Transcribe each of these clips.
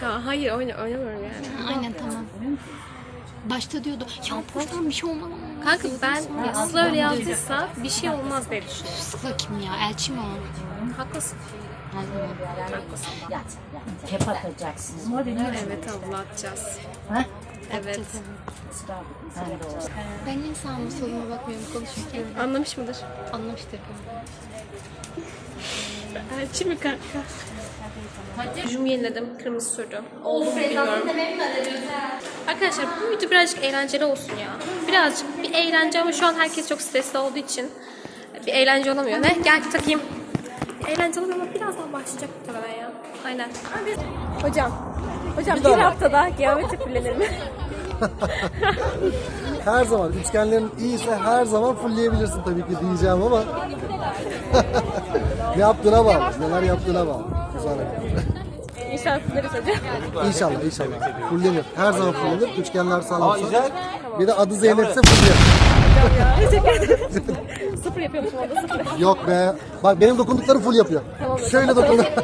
Kanka hayır oyna, oynamıyorum yani. Aynen tamam. Başta diyordu ya buradan bir şey olmaz. Kanka ben Sıla öyle yazdıysa bir şey olmaz diye düşünüyorum. Sıla kim ya? Elçi mi o? Haklısın. Zaman. Hep atacaksınız. Evet abla atacağız. Ha? Evet. Ben niye sağıma soluma bakmıyorum konuşurken? Anlamış mıdır? Anlamıştır. Elçi mi kanka? Rujumu yeniledim. Kırmızı sürdüm. Oldu mu bilmiyorum. Arkadaşlar bu video birazcık eğlenceli olsun ya. Birazcık bir eğlence ama şu an herkes çok stresli olduğu için bir eğlence olamıyor. Ne? Gel takayım. Bir eğlence olamıyor ama birazdan başlayacak muhtemelen ya. Aynen. Hocam. Hocam bir haftada geometri fullenir mi? Her zaman üçgenlerin iyiyse her zaman fullleyebilirsin tabii ki diyeceğim ama ne yaptığına bağlı, neler yaptığına bağlı. Güzel. İnşallah fulleriz hocam. İnşallah inşallah. Fullenir. Her zaman fullenir. Üçgenler sağlamsa. Bir de adı Zeynep'se fullenir. Sıfır yapıyormuşum orada sıfır. Yok be. Bak benim dokunduklarım full yapıyor. Şöyle dokundu.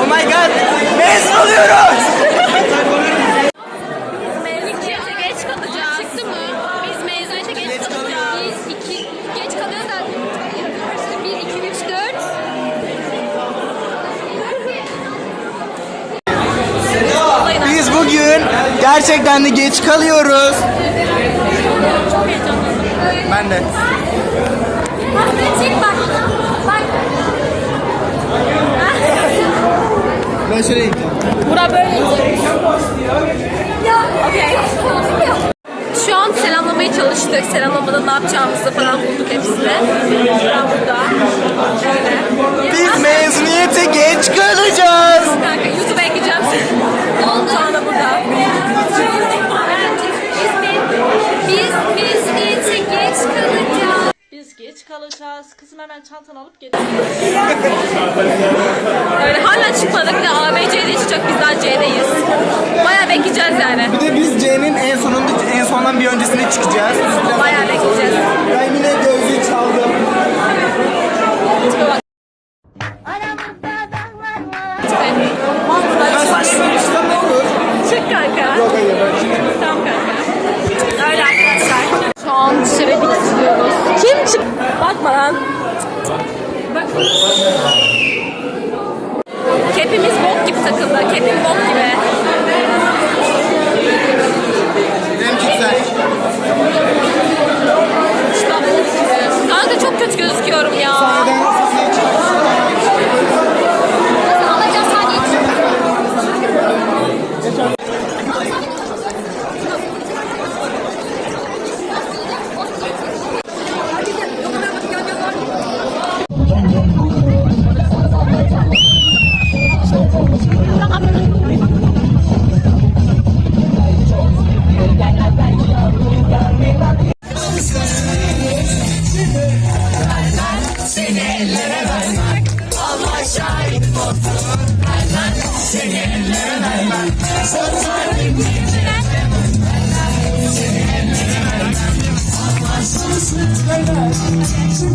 Oh my god! Mezun oluyoruz! Mezuniyete geç kalacağız. Çıktı mı? Biz mezuniyete geç kalacağız. Biz iki, geç kalıyoruz da. Bir, iki, üç, dört. Biz bugün gerçekten de geç kalıyoruz. Ben de. Ben şöyle. Bura böyle Okey. Şu an selamlamaya çalıştık. Selamlamada ne yapacağımızı falan bulduk hepsini. Buram burada. Öyle. Biz mezuniyete geç kalacağız. Kanka YouTube'a ekleyeceğim. Oldu. Sonra burada. Biz mezuniyete geç Biz geç kalacağız. Kızım hemen çantanı alıp gel. Öyle hala çıkmadık ve ABC'de çıkacak biz daha C'deyiz. Bayağı bekleyeceğiz yani. Bir de biz C'nin en sonunda en sondan bir öncesine çıkacağız. Bayağı bekleyeceğiz. Ben yine gözlüğü çaldım. Çık kanka. Yok hayır ben şimdi. Tamam kanka. Öyle arkadaşlar. Şu an dışarı gidiyoruz. Kim çık? Bakma lan. Bak. Kepimiz bok gibi takıldı. Kepim bok gibi.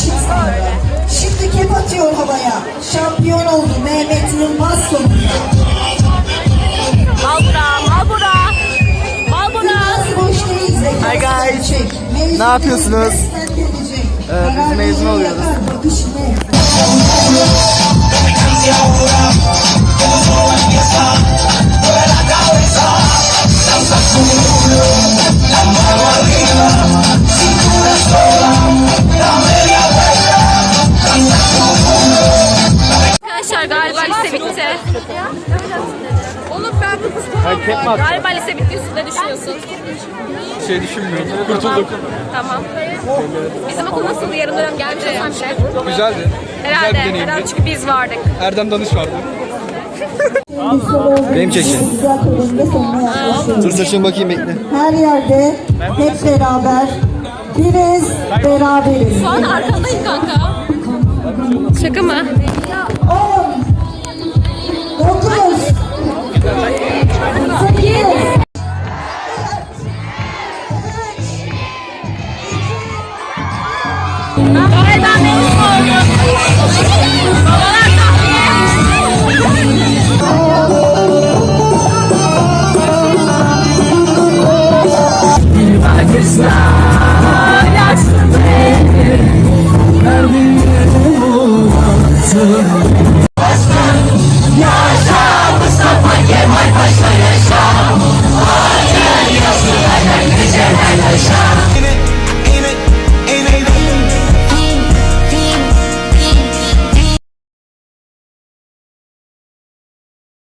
Sarı. Şimdi kep atıyor havaya. Şampiyon oldu Mehmet Yılmaz sonunda. Al bura, al bura. Al bura. Boş değil zekası Hi guys. gerçek. Ne yapıyorsunuz? edecek. Ee, biz Karar mezun oluyoruz. Bakış Ben bu Galiba lise bitti. Yusuf ne düşünüyorsun? şey düşünmüyorum. Kurtulduk. Tamam. Bizim okul nasıldı? Yarım dönem gelmeyeceğiz bile. Güzeldi. Herhalde. Güzel bir deneyimdi. Herhalde çünkü biz vardık. Erdem Danış vardı. Benim çekin. Dur saçını bakayım bekle. Her yerde hep beraber. Biriz, beraberiz. Şu an arkandayım kanka. Şaka mı?